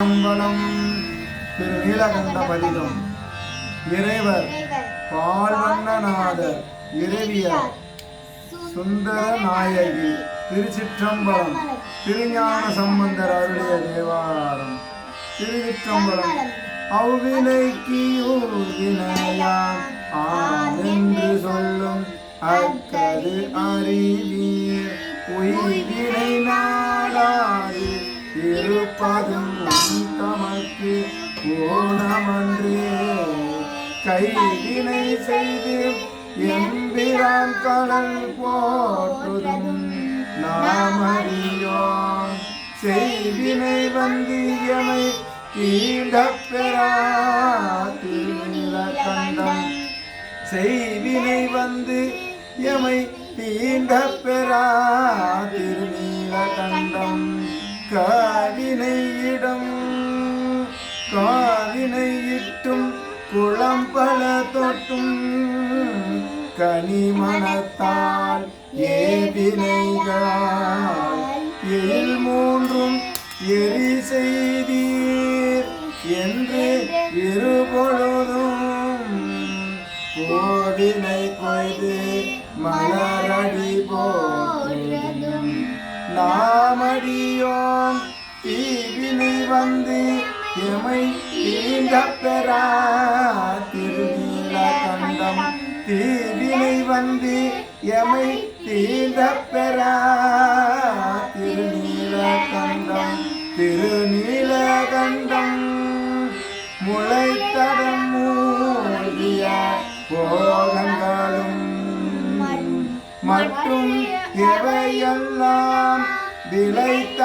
மங்களம் திரு நீலகண்ட பதிகம். இறைவர் பால்வண்ணநாதர் இறைவியர் சுந்தர நாயகி திருச்சிற்றம்பலம் திருஞான சம்பந்தர் அருளிய தேவாரம். திருச்சிற்றம்பலம். அவ்வினைக்கு ஊர்வினையான் ஆம் என்று சொல்லும் அக்கது அறிவீர் கைவினை செய்து எம்பிரான் கடல் போற்றுதும் நாம் அறியோம். செய்வினை வந்தியமை தீண்டப் பெறா திருநில கண்டம் செய்வினை வந்து எமை தீண்ட பெறா திருநீல கண்டம் இட்டும் குளம் பல தொட்டும் கனிமணத்தால் ஏவினைகள் எழில் மூன்றும் எரி செய்தீர் என்று இருபொழுதும் கோவினை கொய்து மலரடி போற்றும். நாமடியோம் தீவினை வந்து எமை தீண்ட பெறா திருநீல கண்டம் தீவினை வந்து எமை தீண்ட பெறா திருநீல கண்டம் திருநீல கண்டம் முளைத்தடம் மூழ்கிய போகங்களும் மற்றும் எவையெல்லாம் விளைத்தலையாவனம்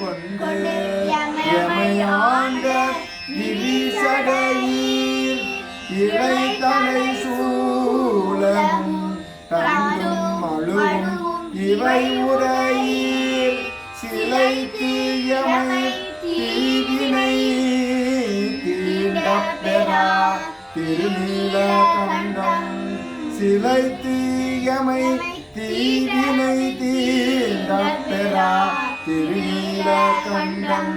கொண்டு எமையாண்ட விரிசடையீர் இளைத்தலை சூழலும் தண்டும் அழுவும் இவை உரையீர் சிலை தீயமை தீவினை தீண்டப்பெறா திருநீல கண்டம் சிலை தீயமை தீவினை தீண்டப்பெறா திருநீல கண்டம்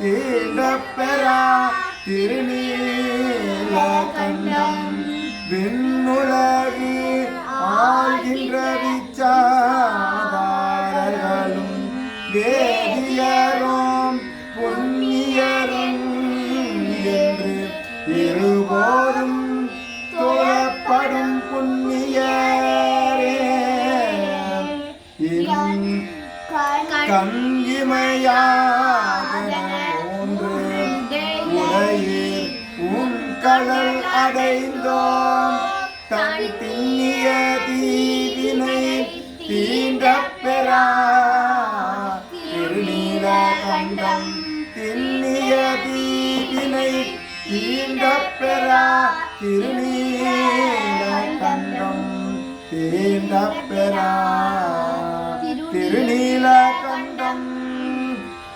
தீண்டப்பெறா திருநீல கண்டம் விண்ணுலகு ஆகின்ற கடல் அடைந்தோம். தன் திண்ணிய தீவினை தீண்ட பெறா. திருநீல கண்டம் திண்ணிய தீவினை தீண்ட பெறா. திருநீல கண்டம் தீண்ட பெறா. திருநீல கண்டம்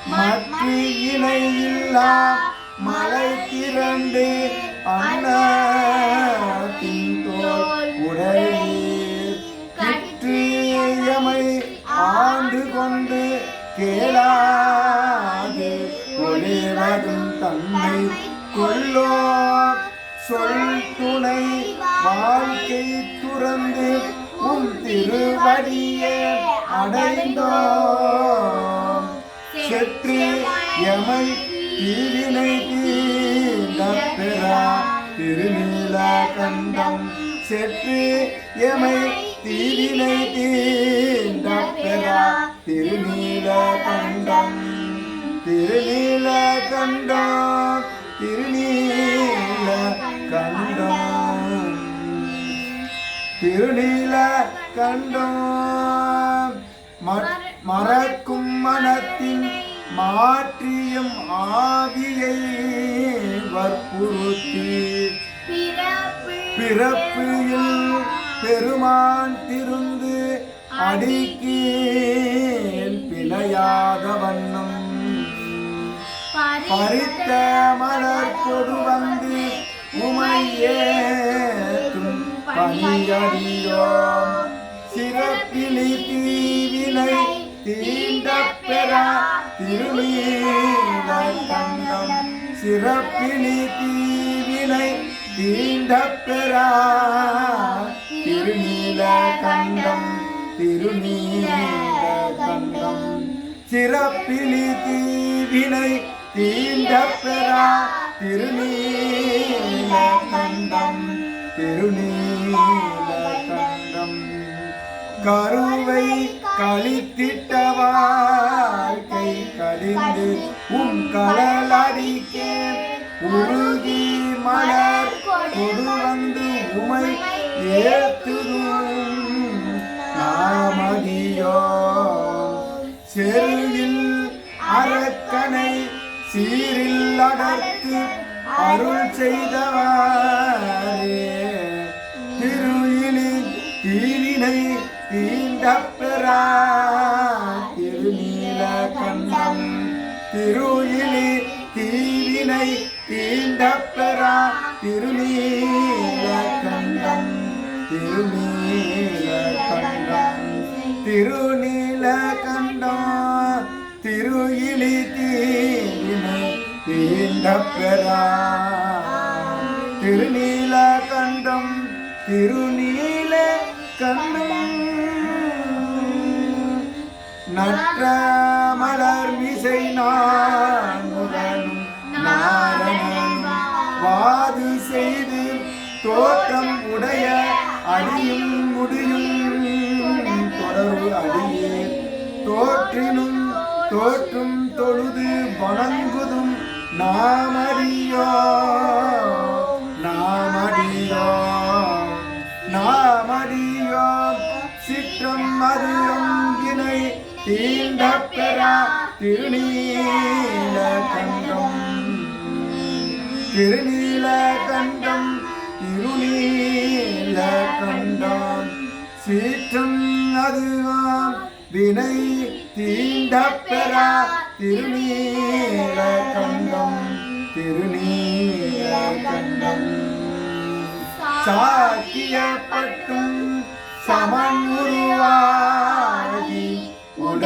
மற்ற இணையில்லா. மலை திரண்டு அண்ணத்தின் தோல் உடையீர் ஆண்டு கொண்டு கேளாது ஒளிவதும் தன்னை கொல்லோ சொல் துணை வாழ்க்கை துறந்து உம் திருவடியே அடைந்தோம் செற்று எமை தீவினை தீண்டப்பெறா பெறா திருநீல கண்டம். செற்று எமை தீவினை தீண்டப்பெறா பெறா திருநீல கண்டம். திருநீல கண்டம் திருநீல கண்டம். திருநீல கண்டம். மறக்கும் மனத்தின் மாற்றியும் ஆவியை வற்புறுத்தி பிறப்பில் பெருமான் திருந்து அடிக்கீழ் பிழையாத வண்ணம். பறித்த மலர் கொடு வந்து உமையேற்றும் பணியடியோம். சிறப்பிலி தீவினை தீண்ட பெறா திருநீல கண்டம் சிறப்பிலி தீவினை தீண்ட பெறா திருநீல கண்டம் திருநீல கண்டம் சிறப்பிலி தீவினை தீண்ட பெறா திருநீல கண்டம் திருநீல கண்டம் கருவை கழித்திட்ட வாழ்க்கை கடிந்து உம் கடலடிக்கே உருகி மலர் கொடு வந்து உமை ஏத்துதும். நாமதியோ செருவில் அரக்கனை சீரில் அடர்த்து அருள் செய்தவாரே திருயிலி தீவினை தீண்ட பெறா திருநீல கண்டம் திருயிலி தீவினை தீண்டப்பெறா பெறா திருநீல கண்டம் திருநீல கண்டம் திருநீல கண்டம் திருயிலி தீவினை தீண்டப்பெறா பெறா திருநீல கண்டம் திருநீல கண்டம் நற்ற மலர் மிசை நானுடனும் நாரணனும் செய்து தோற்றம் உடைய அடியும் முடியும். தொடர்பு அடியே தோற்றினும் தோற்றும் தொழுது வணங்குதும் நாமடியோ நாமடியோ நாமடியோ. சிற்றம் அது தீண்ட பெறா திருநீல கண்டம். திருநீல கண்டம் திருநீல கண்டம். சீற்றம் அதுவாம் வினை தீண்ட பெறா திருநீல கண்டம். திருநீல கண்டம். சாக்கியப்பட்டும் சமன் உருவா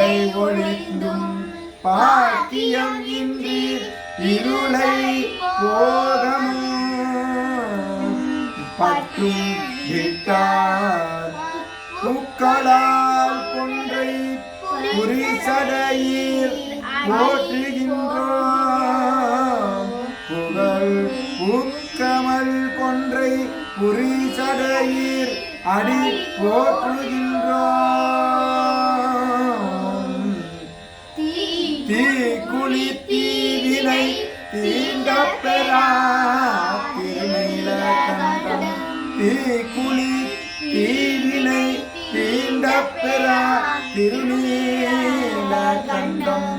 இருளை ஒழிந்தும் பாக்கியம் இன்றி இருளை போகமோ பட்டும் விட்டார் பூக்களால் கொன்றை புரிசடையில் போற்றுகின்றோம். புகழ் பூக்கமல் கொன்றை புரிசடையில் அடி போற்றுகின்றோம். தீக்குழி தீவினை தீண்ட பெறா திருநீல கண்டம் தீக்குழி தீவினை தீண்ட பெறா திருநீல கண்டம்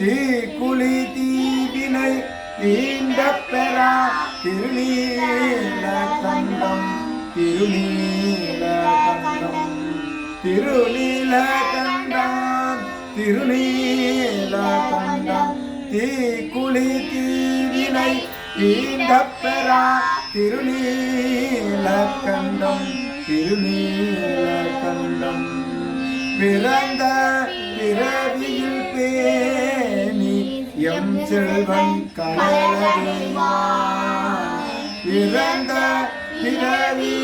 தீக்குழி தீவினை தீண்ட பெறா திருநீல கண்டம் திருநீல கண்டம் திருநீல கண்டம் திருநீல கண்டம் தீக்குழி தீவினை தீண்ட பெறா திருநீல கண்டம் திருநீல கண்டம் பிறந்த பிறவியில் பேணி எம் செல்வன் கலரடிவா பிறந்த பிறவி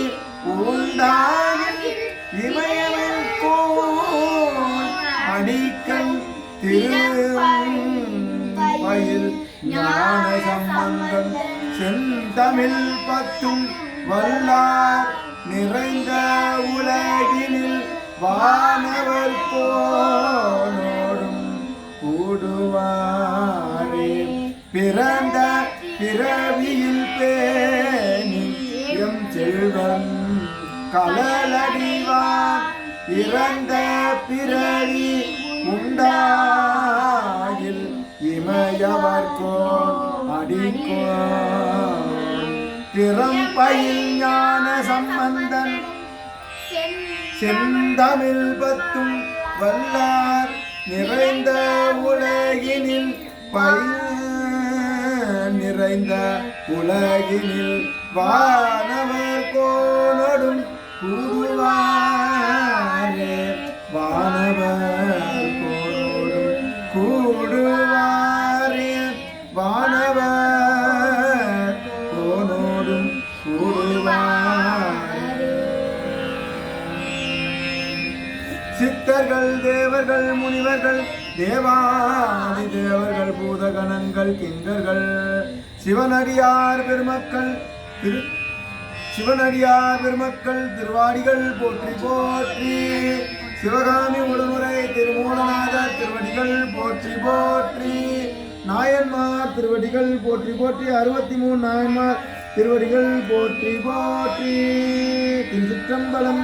உண்டாயில் இமய பயில் ஞான சம்பந்தம் செந்தமிழ் பத்தும் வல்லார் நிறைந்த உலகினில் வானவர் போனோடும் கூடுவாரே. பிறந்த பிறவியில் பேணி எம் செல்வன் கலலடிவான் இறந்த பிறவி உண்டா இமயவர்கோன் திறம்பயில் ஞான சம்பந்தன் செந்தமிழ் பத்தும் வல்லார் நிறைந்த உலகினில் பயிர் நிறைந்த உலகினில் வானவர் கோனடும் கூடுவாரே வானவர் சித்தர்கள் தேவர்கள் முனிவர்கள் தேவாதி தேவர்கள் பூதகணங்கள் கிங்கர்கள். சிவனடியார் பெருமக்கள் திரு சிவனடியார் பெருமக்கள் திருவாடிகள் போற்றி போற்றி. சிவகாமி உடனுரை திருமூலநாதர் திருவடிகள் போற்றி போற்றி. நாயன்மார் திருவடிகள் போற்றி போற்றி. அறுபத்தி மூணு நாயன்மார் திருவடிகள் போற்றி போற்றி. திருச்சிற்றம்பலம்